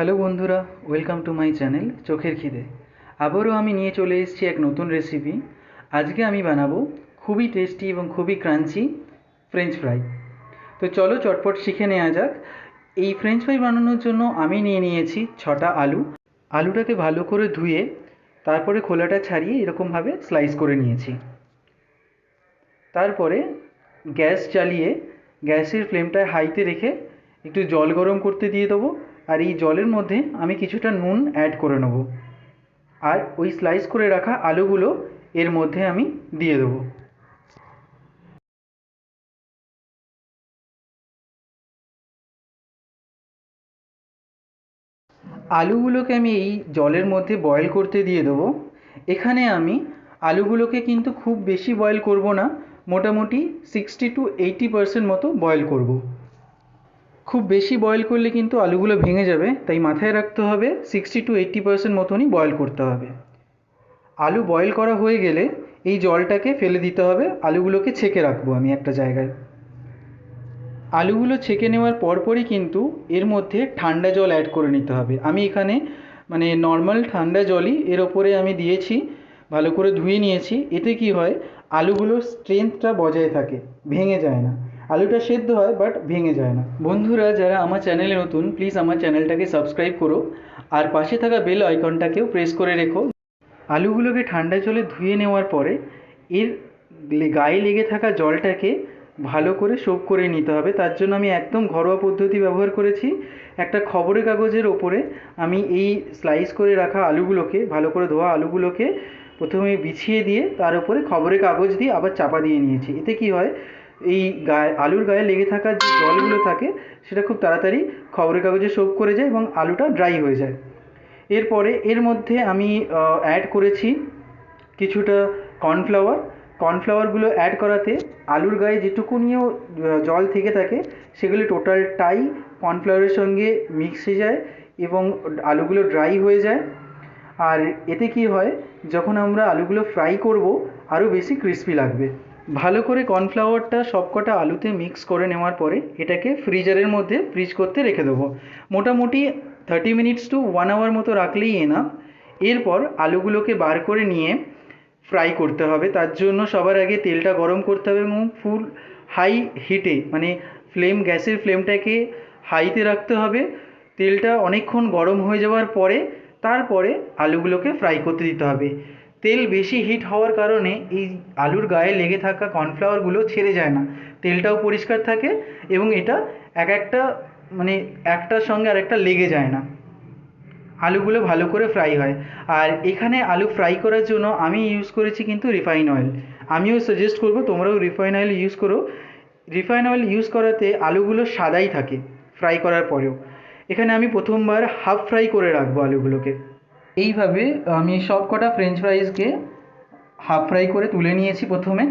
Hello বন্ধুরা welcome to my channel চোখের খিদে। আবারও আমি নিয়ে চলে এসেছি এক নতুন রেসিপি আজকে আমি বানাবো খুবই টেস্টি এবং খুবই ক্রাঞ্চি ফ্রেঞ্চ ফ্রাই তো চলো চটপট শিখে নেওয়া যাক। এই ফ্রেঞ্চ ফ্রাই বানানোর জন্য আমি নিয়ে নিয়েছি ছটা আলু। আলুটাকে ভালো করে ধুয়ে তারপরে খোলাটা ছাড়িয়ে এরকমভাবে স্লাইস করে নিয়েছি। তারপরে গ্যাস চালিয়ে গ্যাসের ফ্লেমটা হাইতে রেখে একটু জল গরম করতে দিয়ে দেবো। আর এই জলের মধ্যে আমি কিছুটা নুন অ্যাড করে নেব। আর ওই স্লাইস করে রাখা আলুগুলো এর মধ্যে আমি দিয়ে দেবো। আলুগুলোকে আমি এই জলের মধ্যে বয়েল করতে দিয়ে দেবো। এখানে আমি আলুগুলোকে কিন্তু খুব বেশি বয়েল করব না, মোটামুটি সিক্সটি টু এইটি পার্সেন্ট মতো বয়েল করব। খুব বেশি বয়েল করলে কিন্তু আলুগুলো ভেঙে যাবে, তাই মাথায় রাখতে হবে সিক্সটি টু এইট্টি পার্সেন্ট মতনই বয়েল করতে হবে। আলু বয়েল করা হয়ে গেলে এই জলটাকে ফেলে দিতে হবে, আলুগুলোকে ছেঁকে রাখব আমি একটা জায়গায়। আলুগুলো ছেঁকে নেওয়ার পরপরই কিন্তু এর মধ্যে ঠান্ডা জল অ্যাড করে নিতে হবে। আমি এখানে মানে নর্মাল ঠান্ডা জলই এর ওপরে আমি দিয়েছি, ভালো করে ধুয়ে নিয়েছি, এতে কি হয়, আলুগুলোর স্ট্রেংথটা বজায় থাকে, ভেঙে যায় না। আলুটা সেদ্ধ হয় বাট ভেঙে যায় না। বন্ধুরা, যারা আমার চ্যানেলে নতুন প্লিজ আমার চ্যানেলটাকে সাবস্ক্রাইব করো। আর পাশে থাকা বেল আইকনটাকেও প্রেস করে রেখো। আলুগুলোকে ঠান্ডা জলে ধুয়ে নেওয়ার পরে, এর গায়ে লেগে থাকা জলটাকে ভালো করে সোপ করে নিতে হবে। তার জন্য আমি একদম ঘরোয়া পদ্ধতি ব্যবহার করেছি। একটা খবরের কাগজের ওপরে আমি এই স্লাইস করে রাখা আলুগুলোকে, ভালো করে ধোয়া আলুগুলোকে প্রথমে বিছিয়ে দিয়ে, তার উপরে খবরের কাগজ দিয়ে আবার চাপা দিয়ে নিয়েছি। এতে কি হয়? এই গায়ে, আলুর গায়ে লেগে থাকা যে জলগুলো থাকে, সেটা খুব তাড়াতাড়ি খবরের কাগজে সোপ করে যায় এবং আলুটা ড্রাই হয়ে যায়। এরপরে এর মধ্যে আমি অ্যাড করেছি কিছুটা কর্নফ্লাওয়ার কর্নফ্লাওয়ারগুলো অ্যাড করাতে আলুর গায়ে যেটুকুনিও জল থেকে থাকে, সেগুলো টোটালটাই কর্নফ্লাওয়ারের সঙ্গে মিক্স হয়ে যায় এবং আলুগুলো ড্রাই হয়ে যায়। আর এতে কি হয়, যখন আমরা আলুগুলো ফ্রাই করব, আরও বেশি ক্রিস্পি লাগবে। ভালো করে কর্নফ্লাওয়ারটা সবকটা আলুতে মিক্স করে নেওয়ার পরে এটাকে ফ্রিজারের মধ্যে ফ্রিজ করতে রেখে দেবো। মোটামুটি thirty minutes to one hour মতো রাখলেই এনাফ এরপর আলুগুলোকে বার করে নিয়ে ফ্রাই করতে হবে। তার জন্য সবার আগে তেলটা গরম করতে হবে এবং ফুল হাই হিটে মানে ফ্লেম গ্যাসের ফ্লেমটাকে হাইতে রাখতে হবে। তেলটা অনেকক্ষণ গরম হয়ে যাওয়ার পরে তারপরে আলুগুলোকে ফ্রাই করতে দিতে হবে। তেল বেশি হিট হওয়ার কারণে এই আলুর গায়ে লেগে থাকা কর্নফ্লাওয়ারগুলো ছেড়ে যায় না। তেলটাও পরিষ্কার থাকে এবং এটা এক একটা মানে একটার সঙ্গে আরেকটা লেগে যায় না। আলুগুলো ভালো করে ফ্রাই হয়। আর এখানে আলু ফ্রাই করার জন্য আমি ইউজ করেছি কিন্তু রিফাইন অয়েল আমিও সাজেস্ট করব তোমরাও রিফাইন অয়েল ইউজ করো। রিফাইন অয়েল ইউজ করাতে আলুগুলো সাদাই থাকে ফ্রাই করার পরেও। এখানে আমি প্রথমবার হাফ ফ্রাই করে রাখব আলুগুলোকে। এইভাবে আমি সব কটা ফ্রেঞ্চ ফ্রাইজকে হাফ ফ্রাই করে তুলে নিয়েছি প্রথমে।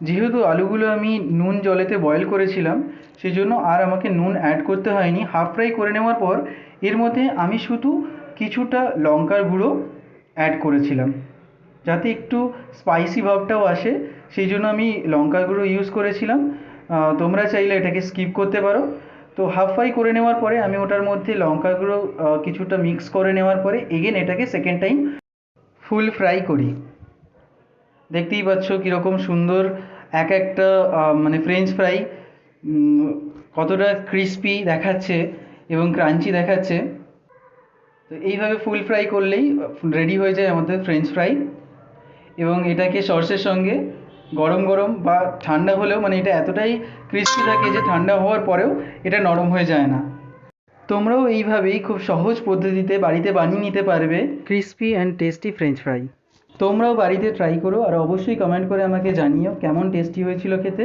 যেহেতু আলুগুলো আমি নুন জলেতে বয়েল করেছিলাম সেই জন্য আর আমাকে নুন অ্যাড করতে হয়নি। হাফ ফ্রাই করে নেওয়ার পর এর মধ্যে আমি শুধু কিছুটা লঙ্কার গুঁড়ো অ্যাড করেছিলাম, যাতে একটু স্পাইসি ভাবটাও আসে। সেই জন্য আমি লঙ্কার গুঁড়ো ইউজ করেছিলাম। তোমরা চাইলে এটাকে স্কিপ করতে পারো। তো হাফ ফ্রাই করে নেওয়ার পরে আমি ওটার মধ্যে লঙ্কা গুঁড়ো কিছুটা মিক্স করে নেওয়ার পরে এগেন এটাকে সেকেন্ড টাইম ফুল ফ্রাই করি। দেখতেই পাচ্ছ কীরকম সুন্দর এক একটা মানে ফ্রেঞ্চ ফ্রাই কতটা ক্রিস্পি দেখাচ্ছে এবং ক্রাঞ্চি দেখাচ্ছে। তো এইভাবে ফুল ফ্রাই করলেই রেডি হয়ে যায় আমাদের ফ্রেঞ্চ ফ্রাই এবং এটাকে সর্ষের সঙ্গে গরম গরম বা ঠান্ডা হলেও মানে এটা এতটাই ক্রিস্পি থাকে যে ঠান্ডা হওয়ার পরেও এটা নরম হয়ে যায় না। তোমরাও এইভাবেই খুব সহজ পদ্ধতিতে বাড়িতে বানিয়ে নিতে পারবে crispy and tasty french fry তোমরাও বাড়িতে ট্রাই করো আর অবশ্যই কমেন্ট করে আমাকে জানিও কেমন টেস্টি হয়েছিল খেতে।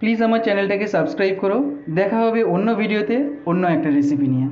প্লিজ আমার চ্যানেলটাকে সাবস্ক্রাইব করো। দেখা হবে অন্য ভিডিওতে অন্য একটা রেসিপি নিয়ে।